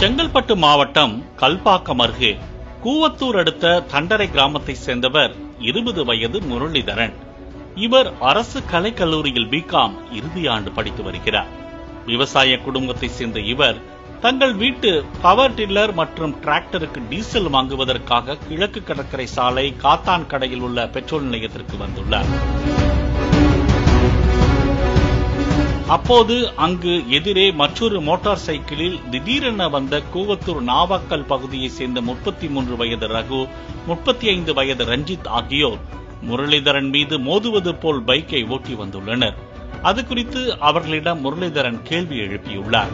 செங்கல்பட்டு மாவட்டம் கல்பாக்கம் அருகே கூவத்தூர் அடுத்த தண்டரை கிராமத்தை சேர்ந்தவர் இருபது வயது முரளிதரன். இவர் அரசு கலைக்கல்லூரியில் பிகாம் இறுதி ஆண்டு படித்து வருகிறார். விவசாய குடும்பத்தை சேர்ந்த இவர் தங்கள் வீட்டு பவர் டில்லர் மற்றும் டிராக்டருக்கு டீசல் வாங்குவதற்காக கிழக்கு கடற்கரை சாலை காத்தான் கடையில் உள்ள பெட்ரோல் நிலையத்திற்கு வந்துள்ளார். அப்போது அங்கு எதிரே மற்றொரு மோட்டார் சைக்கிளில் திடீரென வந்த கூவத்தூர் நாவாக்கல் பகுதியைச் சேர்ந்த முப்பத்தி மூன்று வயது ரகு முப்பத்தி ஐந்து வயது ரஞ்சித் ஆகியோர் முரளிதரன் மீது மோதுவது போல் பைக்கை ஓட்டி வந்துள்ளனர். அது குறித்து அவர்களிடம் முரளிதரன் கேள்வி எழுப்பியுள்ளார்.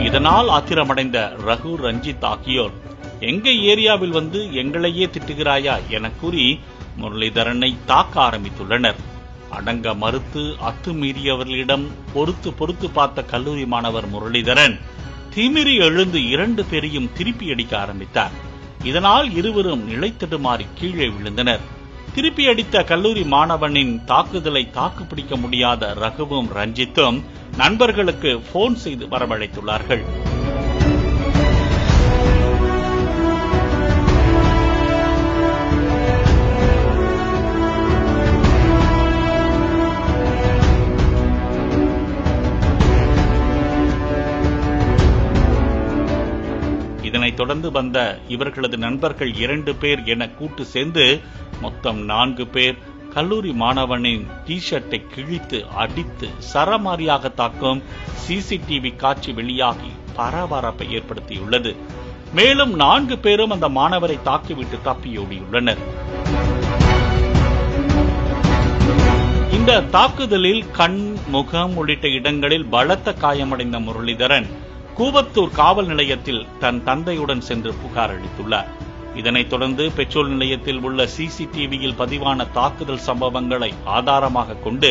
இதனால் ஆத்திரமடைந்த ரகு ரஞ்சித் ஆகியோர் எங்க ஏரியாவில் வந்து எங்களையே திட்டுகிறாயா? என கூறி முரளிதரனை தாக்க ஆரம்பித்துள்ளனர். அடங்க மறுத்து அத்துமீறியவர்களிடம் பொறுத்து பொறுத்து பார்த்த கல்லூரி மாணவர் முரளிதரன் திமிரி எழுந்து இரண்டு பேரையும் திருப்பி அடிக்க ஆரம்பித்தார். இதனால் இருவரும் நிலைத்தடுமாறி கீழே விழுந்தனர். திருப்பி அடித்த கல்லூரி மாணவனின் தாக்குதலை தாக்குப்பிடிக்க முடியாத ரகுவும் ரஞ்சித்தும் நண்பர்களுக்கு போன் செய்து வரவழைத்துள்ளார்கள். இதனைத் தொடர்ந்து வந்த இவர்களது நண்பர்கள் இரண்டு பேர் என கூட்டு சேர்ந்து மொத்தம் நான்கு பேர் கல்லூரி மாணவனின் டிஷர்ட்டை கிழித்து அடித்து சரமாரியாக தாக்கும் சிசிடிவி காட்சி வெளியாகி பரபரப்பை ஏற்படுத்தியுள்ளது. மேலும் நான்கு பேரும் அந்த மாணவரை தாக்கிவிட்டு தப்பியோடியுள்ளனர் இந்த தாக்குதலில் கண் முகம் உள்ளிட்ட இடங்களில் பலத்த காயமடைந்த முரளிதரன் கூவத்தூர் காவல் நிலையத்தில் தன் தந்தையுடன் சென்று புகார் அளித்துள்ளார். இதனைத் தொடர்ந்து பெட்ரோல் நிலையத்தில் உள்ள சிசிடிவியில் பதிவான தாக்குதல் சம்பவங்களை ஆதாரமாக கொண்டு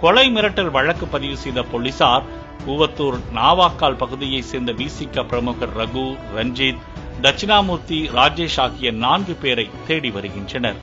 கொலை மிரட்டல் வழக்கு பதிவு செய்த போலீசார் கூவத்தூர் நாவாக்கால் பகுதியைச் சேர்ந்த விசிக பிரமுகர் ரகு ரஞ்சித் தட்சிணாமூர்த்தி ராஜேஷ் ஆகிய நான்கு பேரை தேடி வருகின்றனர்.